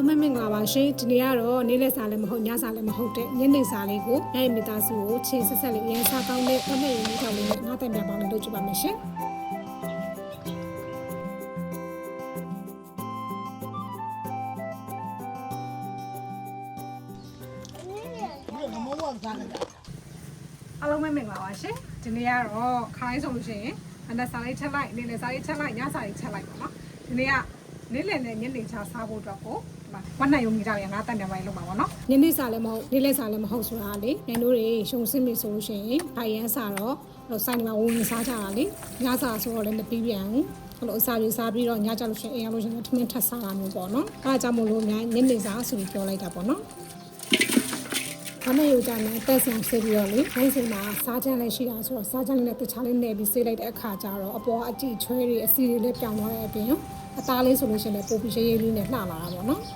လုံးမင်္ဂလာပါရှင်ဒီနေ့ကတော့နေ့လယ်စာလည်းမဟုတ်ညစာလည်းမဟုတ်တဲ့ညနေစာလေးကိုညရဲ့မိသားစုကိုချင်းဆက်ဆက်လေးရန်စားကောင်းတဲ့အမေရုံထောက်လေးနဲ့ငါးတန်ပြန်ပေါင်းလေးလုပ်ကြည့်ပါမယ်ရှင်အားလုံးပဲမင်္ဂလာပါရှင်ဒီနေ့ကတော့ခိုင်းဆိုလို့ရှိရင်အနက်စားလေးချက်လိုက်နေ့လယ်စားလေးချက်လိုက်ညစားလေးချက်လိုက်ပါနော်ဒီနေ့ကနေ့လယ်နဲ့ညနေချစားဖို့အတွက်ကိုဒီမှာ ဝက်နိုင်ရုံမိသားရငါတန်ပြန်ပိုင်းလုပ်ပါပါနော်ညနေစားလည်းမဟုတ်နေ့လယ်စားလည်းမဟုတ်ဆိုတာလေနင်တို့တွေရှုံစင်းပြီဆိုလို့ရှိရင်ဘိုင်ရန်စားတော့ဟိုစိုင်းနေမှာဝင်ဝင်စားကြတာလေညစားဆိုတော့လည်းမပြီးပြန်ဘူးအဲ့လိုအစာပြေစားပြီးတော့ညကြလို့ရှိရင်အိမ်ရလို့ရှိရင်ထမင်းထပ်စားတာမျိုးပေါ့နော်အဲအကြောင်းမို့လို့များညနေစားဆိုပြီးပြောလိုက်တာပေါ့နော်။ဘာနဲ့ယူကြမယ်တက်ဆန်ဆေးပြီးတော့လေခိုင်းစင်မှာစားချမ်းလည်းရှိတာဆိုတော့စားချမ်းလေးနဲ့တခြားလေးနဲ့ပြီးဆေးလိုက်တဲ့အခါကျတော့အပေါ်အကြည့်ချွဲတွေအစီတွေလည်းပြောင်းသွားတဲ့အပြင် အသားလေးဆိုလို့ရှိရင်လည်းပိုပြီးရေးရေးလေးနဲ့လှလာတာပေါ့နော်။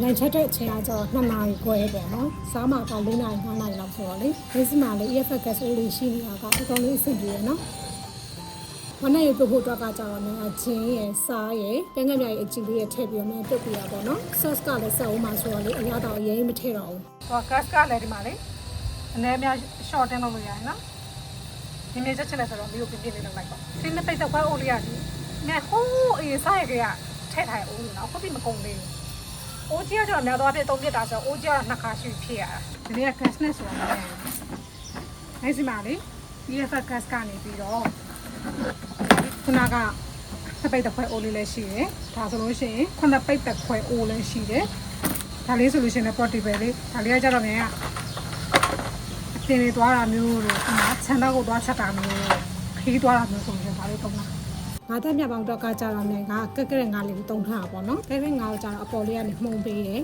လန်ချက်တဲ့အချိန်ကကျတော့2နာရီခွဲပေါ့နော်။စားမှာက4နာရီ5နာရီလောက်ဆိုတော့လေ။ဒီစမှာလေ EFF gas အိုးလေးရှိနေတာကတော်တော်လေးအဆင်ပြေရနော်။မနေ့ရုပ်ဖို့အတွက်ကကြတော့လည်းအချင်းရယ်စားရယ်ပြန်ငယ်မြရဲ့အကြည့်လေးရထည့်ပြီးတော့မှပြုတ်ပြရပါတော့။ sauce ကလည်းစက်ဦးမှာဆိုတော့လေအရသာအရင်မထည့်တော့ဘူး။ဟော gas ကလည်းဒီမှာလေအနည်းများ short တင်လုပ်လို့ရတယ်နော်။ဒီနေ့ချက်ချက်လဲဆိုတော့မျိုးပြပြလေးလုပ်လိုက်ပါ။ဒီနေ့ပိတ်တော့ခွဲအိုးလေးရတယ်။ နဲဟိုးအေးစားရကထည့်ထားရအိုးလို့နော်။ဟုတ်ပြီမကုန်သေးဘူး။အိုးကြီးကကျတော့များတော့အဖြစ်သုံးပြတာဆိုတော့အိုးကြီးကနှစ်ခါရှိဖြစ်ရတာ။ဒီနေ့က gas နဲ့ဆိုတော့လည်းနိုင်စီမာလေ EFF gas ကနေပြီးတော့ခုနကစပိတ်တစ်ခွဲအိုးလေးလည်းရှိတယ်။ဒါဆိုလို့ရှိရင်ခုနပိတ်တစ်ခွဲအိုးလည်းရှိတယ်။ဒါလေးဆိုလို့ရှိရင်လည်း portable လေးဒါလေးကကြတော့မြန်ကအတင်လေးသွားတာမျိုးလို့ခုနဆန်တော့ကိုသွားချက်တာမျိုးလို့ခီးသွားတာမျိုးဆိုရင်ဒါလေးသုံးတာ ငါးသက်မြပေါင်းတော့ကကြတော့မြန်ကကက်ကက်ငါးလေးကိုတုံးထားတာပေါ့နော်ကက်ကက်ငါးကိုကြတော့အပေါ်လေးကနေမှုန်ပေးတယ်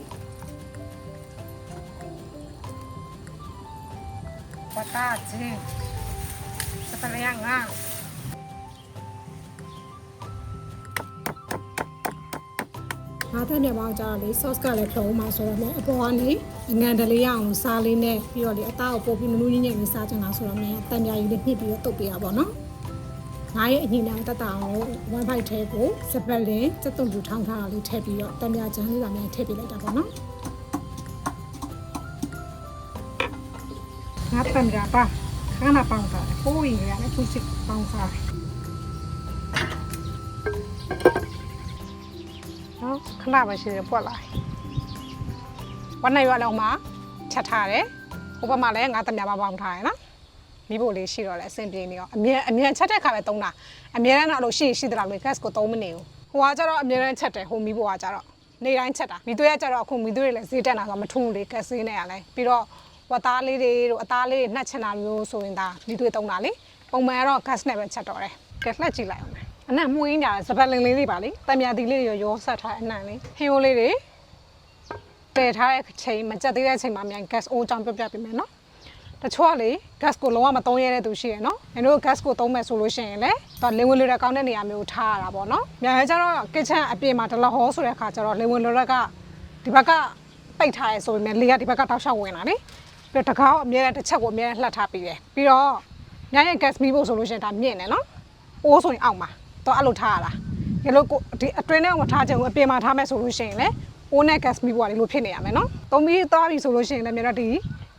ဝတ်တာချင်းစပလျာငါငါးသက်မြတ်ပေါင်းကြတော့လေ sauce ကလည်းဖြုံးမှာဆိုတော့လည်းအပေါ်ကနေအငန်တလေးရအောင်စားလေးနဲ့ပြီးတော့လေအသားကိုပို့ပြီးနူးနူးညံ့ညံ့လေးစားချင်တာဆိုတော့လည်းတန်ပြာကြီးလေးညှစ်ပြီးတော့တုတ်ပေးရပါတော့ ငါရဲ့အညီနာတက်တာအောင် wifi ထဲကိုစပက်လင်စက်သွန်ပြူထောင်းထားတာလေးထည့်ပြီးတော့တန်ပြာချမ်းလေးပါများထည့်ပေးလိုက်တာပေါ့နော်ငါတန်ပြာပါခဏပေါင်းစားပိုးရင်လည်းသူစစ်ပေါင်းစားနော်ခဏပဲရှိတယ်ပွက်လာဝန်နိုင်ရွာလုံးမှာချက်ထားတယ်ဟိုဘက်မှာလည်းငါတံမြာပါပေါင်းထားရယ်နော် မိဖို့လေးရှိတော့လဲအဆင်ပြေနေရောအမြဲအမြဲချက်တဲ့ခါပဲသုံးတာအမြဲတမ်းတော့လို့ရှိရှိသလားလို့ gas ကိုသုံးမနေဘူးဟိုကကျတော့အမြဲတမ်းချက်တယ်ဟိုမိဖို့ကကျတော့နေတိုင်းချက်တာမိသွေးကကျတော့အခုမိသွေးတွေလည်းဈေးတက်တာဆိုမထုံးလေ gas ဈေးနဲ့ရလဲပြီးတော့ဝတ်သားလေးတွေတို့အသားလေးတွေနှက်ချင်တာမျိုးဆိုရင်ဒါမိသွေးသုံးတာလေပုံမှန်ကတော့ gas နဲ့ပဲချက်တော့တယ် gas လက်ကြည့်လိုက်အောင်မယ်အနံ့မှုရင်းကြတယ်စပတ်လင်လေးတွေပါလေတံမြာတီလေးတွေရောရောဆက်ထားတဲ့အနံ့လေးဟင်းရိုးလေးတွေတည်ထားတဲ့အချိန်မကြက်သေးတဲ့အချိန်မှာမြန် gas အိုးကြောင်းပြပြပေးမယ်နော် တချို့ကလေ gas ကိုလုံးဝမသုံးရတဲ့သူရှိရယ်နော်။ညီတို့ gas ကိုသုံးမယ်ဆိုလို့ရှိရင်လေတော့လင်းဝင်လွယ်တဲ့ကောင်းတဲ့နေရာမျိုးထားရတာပေါ့နော်။မြန်ကျတော့ kitchen အပြင်မှာဒလဟောဆိုတဲ့အခါကျတော့လင်းဝင်လွယ်ကဒီဘက်ကပိတ်ထားရဲဆိုပေမဲ့လေကဒီဘက်ကတောက်လျှောက်ဝင်လာလေ။ပြီးတော့တကားကိုအမြဲတမ်းတစ်ချက်ကိုအမြဲတမ်းလှပ်ထားပြီးတယ်။ပြီးတော့ညရဲ့ gas မီးဖို့ဆိုလို့ရှိရင်ဒါမြင့်တယ်နော်။အိုးဆိုရင်အောက်မှာတော့အဲ့လိုထားရတာ။ဒီလိုကိုဒီအတွင်းထဲမှာထားချင်ဘူးအပြင်မှာထားမယ်ဆိုလို့ရှိရင်လေအိုးနဲ့ gas မီးဖို့ကဒီလိုဖြစ်နေရမယ်နော်။သုံးပြီးသွားပြီဆိုလို့ရှိရင်လည်းမြန်တော့ဒီ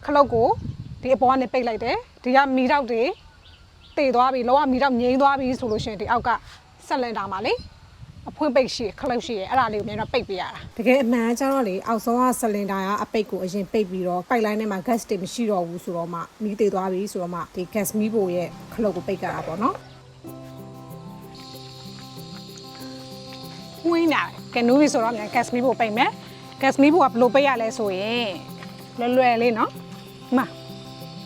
ခလုတ်ကို ဒီအပေါ်ကနေပိတ်လိုက်တယ်။ဒီကမီးတောက်တွေတည်သွားပြီလောကမီးတောက်ငြိမ်းသွားပြီဆိုလို့ရှိရင်ဒီအောက်ကဆက်လန်တာမှာလေအဖွင့်ပိတ်ရှိခလုတ်ရှိရအဲ့ဒါလေးကိုမြန်တော့ပိတ်ပေးရတာတကယ်အမှန်ကျတော့လေအောက်ဆုံးကဆလင်ဒါကအပိတ်ကိုအရင်ပိတ်ပြီးတော့ပိုက်လိုင်းထဲမှာ gas တွေမရှိတော့ဘူးဆိုတော့မှမီးတည်သွားပြီဆိုတော့မှဒီ gas မီးဖို့ရဲ့ခလုတ်ကိုပိတ်ကြတာပေါ့နော်ဝင်းလာကဲနူးပြီဆိုတော့မြန် gas မီးဖို့ပိတ်မယ် gas မီးဖို့ကဘယ်လိုပိတ်ရလဲဆိုရင်လွယ်လွယ်လေးနော်ဒီမှာ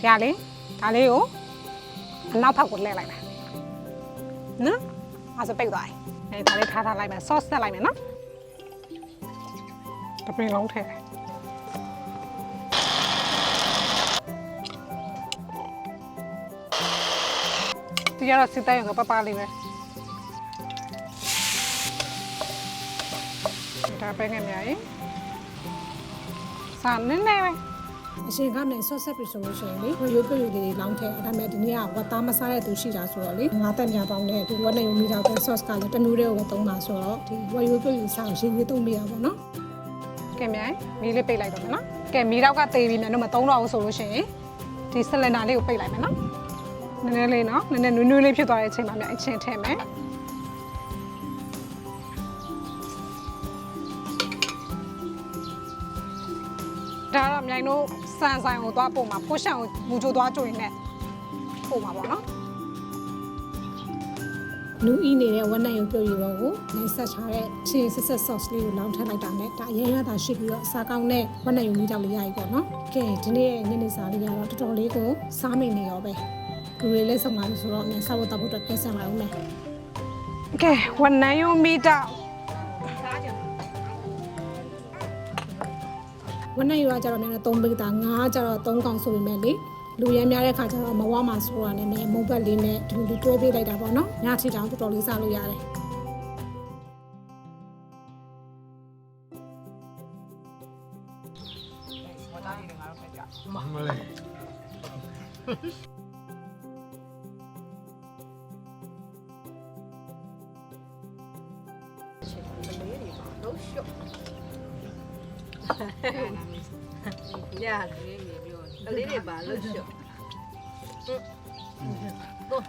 ဒီဟာလေးဒါလေးကိုအနောက်ဘက်ကိုလှည့်လိုက်မယ်နော်အဲ့ဒါပိတ်သွားပြီအဲဒါလေးထားထားလိုက်မယ် sauce ဆက်လိုက်မယ်နော်တပင်းလုံးထည့်တယ်ဒီရတော့စစ်တိုင်းကပပလေးပဲဒါပဲငယ်များရင်စာနည်းနည်းပဲ အရှင်ကမြန်ဆော့ဆက်ပြီဆိုလို့ရှိရင်လေဝရိုးပြုတ်ရည်လေးလောင်းထည့်ဒါပေမဲ့ဒီနေ့ကဝတ်သားမစားတဲ့သူရှိတာဆိုတော့လေငါးတက်မြပေါင်းနဲ့ဒီဝက်နဲ့ယူမိတာတဲ့ sauce ကလည်းတစ်မျိုးတည်းကိုပဲသုံးပါဆိုတော့ဒီဝရိုးပြုတ်ရည်စားရင်ရည်သုံးပြရပါတော့ကဲမြိုင်မီးလေးပိတ်လိုက်တော့မယ်နော်ကဲမီးတော့ကတေးပြီးမြန်တော့မသုံးတော့ဘူးဆိုလို့ရှိရင်ဒီဆလင်ဒါလေးကိုပိတ်လိုက်မယ်နော်နည်းနည်းလေးနော်နည်းနည်းနွေးနွေးလေးဖြစ်သွားတဲ့အချိန်မှာမြန်အချင်းထည့်မယ် ဒါကတော့မြိုင်တို့စံဆိုင်ကိုသွားပို့မှာဖိုးရှန်ကိုမူချိုသွားကြိုရင်လည်းပို့မှာပေါ့နော်နူးအီနေတဲ့ဝက်နက်ရုံပြုတ်ရတော့ကိုနိုင်ဆက်ချတဲ့ချင်းဆက်ဆက် sauce လေးကိုလောင်းထည့်လိုက်တာနဲ့ဒါအရင်ရတာရှိပြီးတော့စားကောင်းတဲ့ဝက်နက်ရုံမိတောက်လေးရပြီပေါ့နော်ကဲဒီနေ့ရဲ့ညနေစာလေးကတော့တော်တော်လေးကိုစားမိနေရောပဲလူတွေလည်းဆုံးလာပြီဆိုတော့မြန်စားဖို့တောက်ဖို့အတွက်ပြင်ဆင်လာအောင်မယ်ကဲဝက်နက်ရုံမိတောက် ဝက်နဲ့ရွာကြတော့များတော့3ပိတ်တာငါးကြတော့3កောင်ဆိုပေမဲ့လေလူရမ်းများတဲ့ခါကျတော့မဝမှာဆိုတော့လည်းမုံဘက်လေးနဲ့ဒီလိုတွဲပေးလိုက်တာပေါ့နော်ညချီတောင်တော်တော်လေးစားလို့ရတယ်မလေး ညလေးနေပြောကလေးတွေပါလို့ရှော့တော့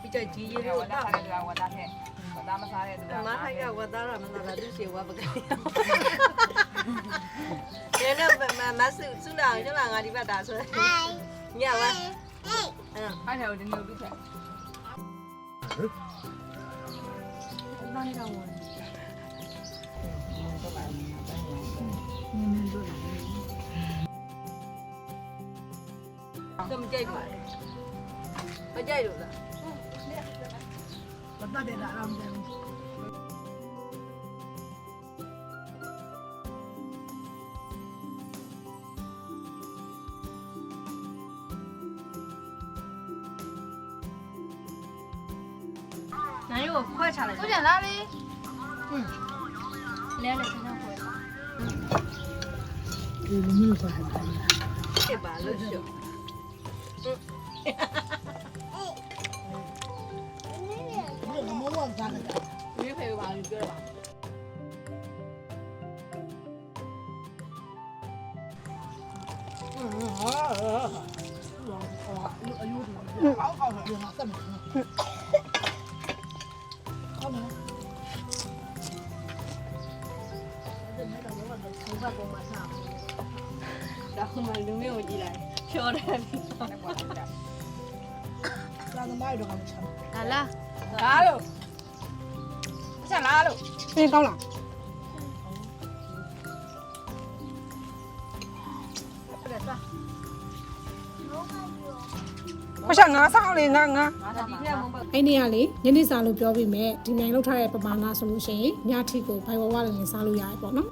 ပြီးကြကြီးရေတော့တာဝတ်သားတဲ့ဝတ်သားမစားတဲ့သူကမထိုက်ကဝတ်သားရမသားသူရှေဝါပကရဲနဲ့မမဆုဆုလာကျလာငါဒီဘက်တာဆိုညဝါအဲ့အားတယ်ဒီလိုပြီးချက်တော့မကြိုက်ဘူးမကြို က်လို့လားမတတ်တဲ့လားအမှန်နိုင်ကိုခွဲချလိုက်ဟုတ်ကြလားလေလဲလေကျွန်တော်ခွဲဒီမျိုးဆိုတယ်ဖြစ်ပါလို့ရှော့ ဘယ်လိုမဝတ်စားလဲရွေးဖေးပါလို့ပြောတာအယူအောက်အောက်ဒီမှာစက်မယ်ဟုတ်နော်ဘုဘကောင်မထားဒါမှလူမျိုးကိုကြည့်လိုက်ချောတယ် သာသမားတို့ကမချမ်းလာလားလားလို့ချက်လားလို့ပြင်းကောင်းလားအဲ့ဒါမရှာငါးဆောင်လေးငါငါငါသာဒီထက်မဟုတ်အဲ့ဒီကလေညနေစာလို့ပြောပြီးမဲ့ဒီနိုင်လောက်ထားတဲ့ပမာဏဆိုလို့ရှိရင်ညထိကိုဘိုင်ဝဝလည်းစားလို့ရတယ်ပေါ့နော်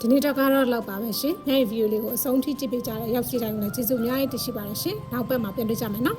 ဒီနေ့တော့ကတော့လောက်ပါပဲရှင်ညရဲ့ဗီဒီယိုလေးကိုအဆုံးထိကြည့်ပေးကြတဲ့ရောက်စီတိုင်းကိုလည်းကျေးဇူးအများကြီးတင်ရှိပါတယ်ရှင်နောက်ဘက်မှာပြန်တွေ့ကြမယ်နော်